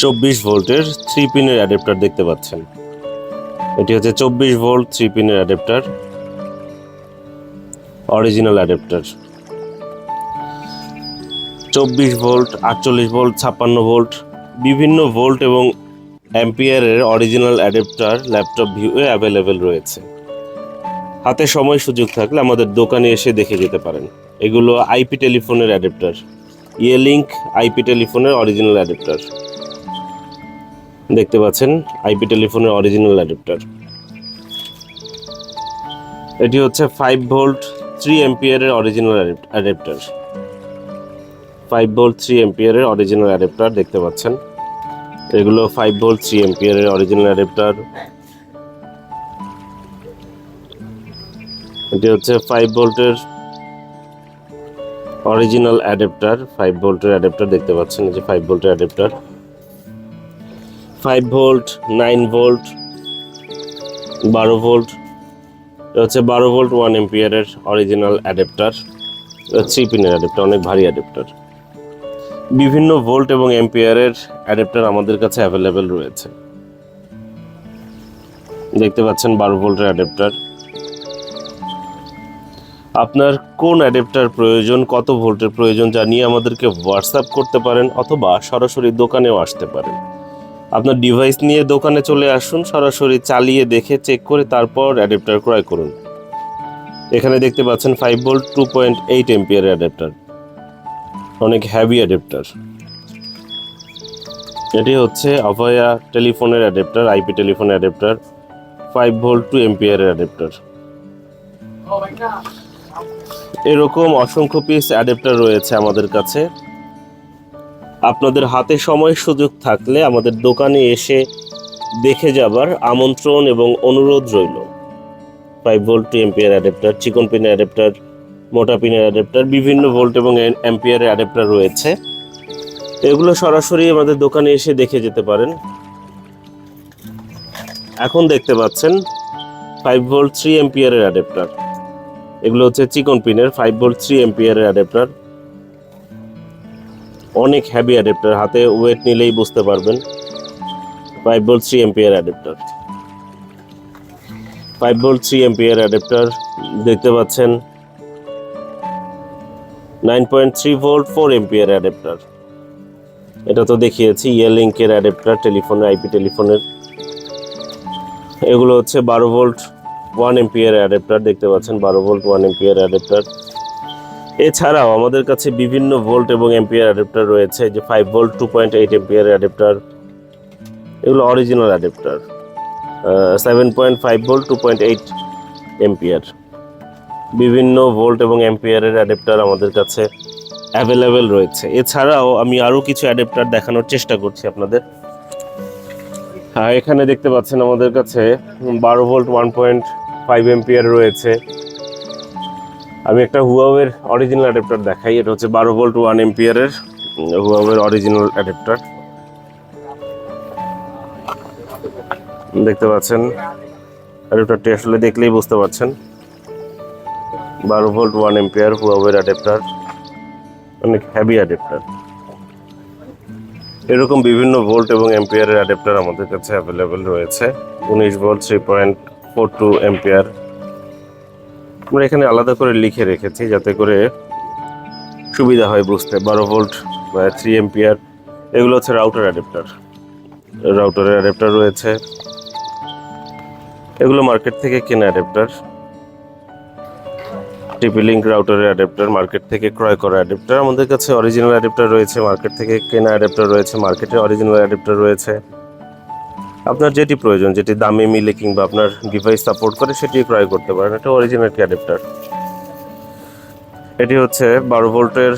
চব্বিশ ভোল্টের থ্রি পিনের অ্যাডাপ্টার দেখতে পাচ্ছেন। এটি হচ্ছে চব্বিশ ভোল্ট থ্রি পিনের অ্যাডাপ্টার, অরিজিনাল অ্যাডাপ্টার। চব্বিশ ভোল্ট, আটচল্লিশ ভোল্ট, ছাপ্পান্ন ভোল্ট, বিভিন্ন ভোল্ট এবং অ্যাম্পিয়ারের অরিজিনাল অ্যাডাপ্টার, ল্যাপটপ ভিউয়ে অ্যাভেলেবেল রয়েছে। হাতে সময় সুযোগ থাকলে আমাদের দোকানে এসে দেখে যেতে পারেন। এগুলো আইপি টেলিফোনের অ্যাডাপ্টার। ইয়েলিঙ্ক আইপি টেলিফোনের অরিজিনাল অ্যাডাপ্টার দেখতে পাচ্ছেন আইপি টেলিফোনের অরিজিনাল অ্যাডাপ্টার এটি হচ্ছে five volt three এম্পিয়ারের original adapter five volt three এম্পিয়ারের original adapter দেখতে পাচ্ছেন। এগুলো ফাইভ ভোল্ট থ্রি এম্পিয়ারের অরিজিনাল অ্যাডাপ্টার এটি হচ্ছে ফাইভ ভোল্টের অরিজিনাল অ্যাডাপ্টার ফাইভ ভোল্টের অ্যাডাপ্টার দেখতে পাচ্ছেন যে ফাইভ ভোল্টের adapter five volt nine volt বারো ভোল্ট হচ্ছে বারো ভোল্ট ওয়ান এম্পিয়ারের অরিজিনাল অ্যাডাপ্টার থ্রি পিনের অ্যাডাপ্টার অনেক ভারী অ্যাডাপ্টার বিভিন্ন ভোল্ট এবং এম্পিয়ারের অ্যাডাপ্টার আমাদের কাছে অ্যাভেলেবেল রয়েছে। দেখতে পাচ্ছেন বারো ভোল্টের অ্যাডাপ্টার আপনার কোন অ্যাডাপ্টার প্রয়োজন, কত ভোল্টের প্রয়োজন জানিয়ে আমাদেরকে হোয়াটসঅ্যাপ করতে পারেন অথবা সরাসরি দোকানেও আসতে পারেন। আপনার ডিভাইস নিয়ে দোকানে চলে আসুন, সরাসরি চালিয়ে দেখে চেক করে তারপর অ্যাডাপ্টার ক্রয় করুন। এখানে দেখতে পাচ্ছেন five volt two point eight ampere adapter অনেক হ্যাভি অ্যাডাপ্টার এটি হচ্ছে অভয়া টেলিফোনের adapter IP telephone adapter five volt two এমপিয়ারের adapter এরকম অসংখ্য পিস অ্যাডাপ্টার রয়েছে আমাদের কাছে। আপনাদের হাতে সময় সুযোগ থাকলে আমাদের দোকানে এসে দেখে যাবার আমন্ত্রণ এবং অনুরোধ রইল। Five volt two ampere adapter চিকন পিনের অ্যাডাপ্টার মোটা পিনের অ্যাডাপ্টার বিভিন্ন ভোল্ট এবং অ্যাম্পিয়ারের অ্যাডাপ্টার রয়েছে। এগুলো সরাসরি আমাদের দোকানে এসে দেখে যেতে পারেন। এখন দেখতে পাচ্ছেন ফাইভ ভোল্ট থ্রি এম্পিয়ারের অ্যাডাপ্টার এগুলো হচ্ছে চিকন পিনের ফাইভ ভোল্ট থ্রি এম্পিয়ারের অ্যাডাপ্টার অনেক হ্যাভি অ্যাডাপ্টার হাতে ওয়েট নিলেই বুঝতে পারবেন। Five volt three ampere adapter five volt three ampere adapter দেখতে পাচ্ছেন। Nine point three volt four ampere adapter এটা তো দেখিয়েছি ইয়ারলিঙ্কের অ্যাডাপ্টার টেলিফোনের আইপি টেলিফোনের এগুলো হচ্ছে বারো ভোল্ট ওয়ান এম্পিয়ার অ্যাডাপ্টার দেখতে পাচ্ছেন, বারো ভোল্ট ওয়ান এম্পিয়ার অ্যাডাপ্টার এছাড়াও আমাদের কাছে বিভিন্ন ভোল্ট এবং এম্পিয়ার অ্যাডাপ্টার রয়েছে যে five volt two point eight ampere adapter এগুলো original adapter seven point five volt two point eight ampere বিভিন্ন ভোল্ট এবং এম্পিয়ারের অ্যাডাপ্টার আমাদের কাছে অ্যাভেলেবেল রয়েছে। এছাড়াও আমি আরও কিছু অ্যাডাপ্টার দেখানোর চেষ্টা করছি আপনাদের। হ্যাঁ এখানে দেখতে পাচ্ছেন আমাদের কাছে বারো volt one point five ampere রয়েছে। আমি একটা হুয়াওয়ের অরিজিনাল অ্যাডাপ্টার দেখাই, এটা হচ্ছে বারো ভোল্ট ওয়ান এম্পিয়ারের হুয়াওয়ের অরিজিনাল অ্যাডাপ্টার দেখতে পাচ্ছেন অ্যাডাপ্টারটি আসলে দেখলেই বুঝতে পারছেন। বারো ভোল্ট ওয়ান এম্পিয়ার হুয়াওয়ের অ্যাডাপ্টার অনেক হ্যাভি অ্যাডাপ্টার এরকম বিভিন্ন ভোল্ট এবং এম্পিয়ারের অ্যাডাপ্টার আমাদের কাছে অ্যাভেলেবেল রয়েছে। উনিশ volt three point four two ampere আমরা এখানে আলাদা করে লিখে রেখেছি যাতে করে সুবিধা হয় বুঝতে। বারো ভোল্ট বা থ্রি এম্পিয়ার এগুলো হচ্ছে রাউটার অ্যাডাপ্টার। রাউটারের অ্যাডাপ্টার রয়েছে। এগুলো মার্কেট থেকে কেনা অ্যাডাপ্টার। টিপি লিঙ্ক রাউটারের অ্যাডাপ্টার, মার্কেট থেকে ক্রয় করা অ্যাডাপ্টার। আমাদের কাছে অরিজিনাল অ্যাডাপ্টার রয়েছে, মার্কেট থেকে কেনা অ্যাডাপ্টার রয়েছে, মার্কেটে অরিজিনাল অ্যাডাপ্টার রয়েছে। আপনার যেটি প্রয়োজন, যেটি দামে মিলে কিংবা আপনার ডিভাইস সাপোর্ট করে, সেটি ক্রয় করতে পারেন। এটা অরিজিনাল একটি অ্যাডাপ্টার এটি হচ্ছে বারো ভোল্টের,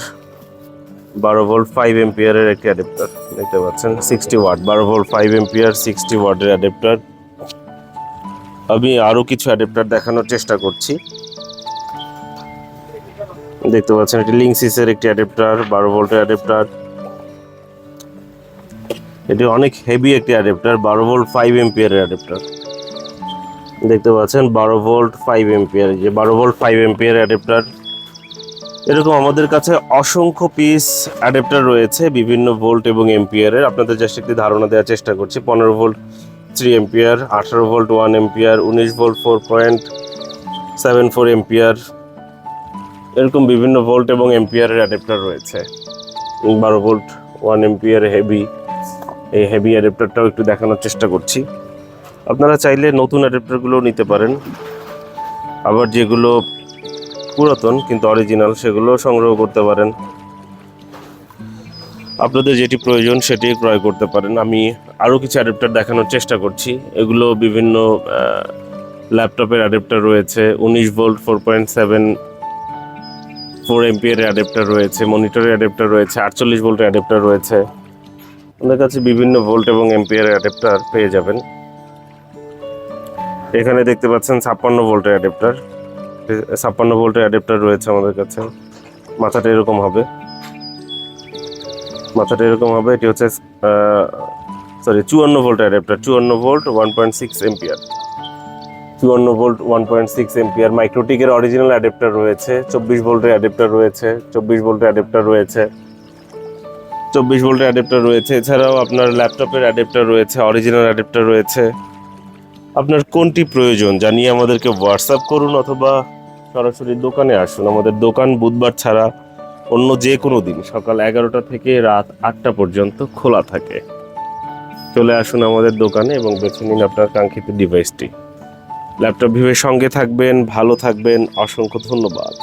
বারো ভোল্ট ফাইভ এম্পিয়ারের একটি অ্যাডাপ্টার দেখতে পাচ্ছেন সিক্সটি ওয়াট বারো ভোল্ট ফাইভ এম্পিয়ার সিক্সটি ওয়াটের অ্যাডাপ্টার আমি আরও কিছু অ্যাডাপ্টার দেখানোর চেষ্টা করছি। দেখতে পাচ্ছেন, এটি লিঙ্কসিসের একটি অ্যাডাপ্টার বারো ভোল্টের অ্যাডাপ্টার এটি অনেক হেভি একটি অ্যাডাপ্টার বারো ভোল্ট ফাইভ এম্পিয়ারের অ্যাডাপ্টার দেখতে পাচ্ছেন, বারো ভোল্ট ফাইভ এম্পিয়ার যে বারো ভোল্ট ফাইভ এম্পিয়ার অ্যাডাপ্টার এরকম আমাদের কাছে অসংখ্য পিস অ্যাডাপ্টার রয়েছে, বিভিন্ন ভোল্ট এবং এম্পিয়ারের আপনাদের জাস্ট একটি ধারণা দেওয়ার চেষ্টা করছি, পনেরো ভোল্ট থ্রি এম্পিয়ার আঠারো ভোল্ট ওয়ান এম্পিয়ার উনিশ volt four point seven four ampere এরকম বিভিন্ন ভোল্ট এবং এম্পিয়ারের অ্যাডাপ্টার রয়েছে। বারো ভোল্ট ওয়ান এম্পিয়ার হেভি এই হেভি অ্যাডাপ্টারটাও একটু দেখানোর চেষ্টা করছি। আপনারা চাইলে নতুন অ্যাডাপ্টারগুলোও নিতে পারেন। আবার যেগুলো পুরাতন কিন্তু অরিজিনাল সেগুলো সংগ্রহ করতে পারেন। আপনাদের যেটি প্রয়োজন সেটি ক্রয় করতে পারেন। আমি আরও কিছু অ্যাডাপ্টার দেখানোর চেষ্টা করছি। এগুলো বিভিন্ন ল্যাপটপের অ্যাডাপ্টার রয়েছে। উনিশ volt four point seven four ampere adapter রয়েছে। মনিটরের অ্যাডাপ্টার রয়েছে। আটচল্লিশ ভোল্টের অ্যাডাপ্টার রয়েছে। আমাদের কাছে বিভিন্ন ভোল্ট এবং এমপিয়ার অ্যাডাপ্টার পেয়ে যাবেন। এখানে দেখতে পাচ্ছেন ছাপ্পান্ন ভোল্টের অ্যাডাপ্টার। ছাপ্পান্ন ভোল্টের অ্যাডাপ্টার রয়েছে আমাদের কাছে। মাথাটা এরকম হবে। মাথাটা এরকম হবে, এটি হচ্ছে সরি চুয়ান্ন ভোল্ট অ্যাডাপ্টার। চুয়ান্ন volt, one point six ampere চুয়ান্ন volt, one point six ampere মাইক্রোটিকের original adapter রয়েছে। চব্বিশ ভোল্টের অ্যাডাপ্টার রয়েছে। চব্বিশ ভোল্টের অ্যাডাপ্টার রয়েছে। চব্বিশ ভোল্টের অ্যাডাপ্টার রয়েছে। এছাড়াও আপনার ল্যাপটপের অ্যাডাপ্টার রয়েছে অরিজিনাল অ্যাডাপ্টার রয়েছে। আপনার কোনটি প্রয়োজন জানিয়ে আমাদেরকে হোয়াটসঅ্যাপ করুন অথবা সরাসরি দোকানে আসুন। আমাদের দোকান বুধবার ছাড়া অন্য যে কোনো দিন, সকাল এগারোটা থেকে রাত আটটা পর্যন্ত খোলা থাকে। চলে আসুন আমাদের দোকানে এবং বেছে নিন আপনার কাঙ্ক্ষিত ডিভাইসটি ল্যাপটপ ভিভের সঙ্গে থাকবেন, ভালো থাকবেন, অসংখ্য ধন্যবাদ।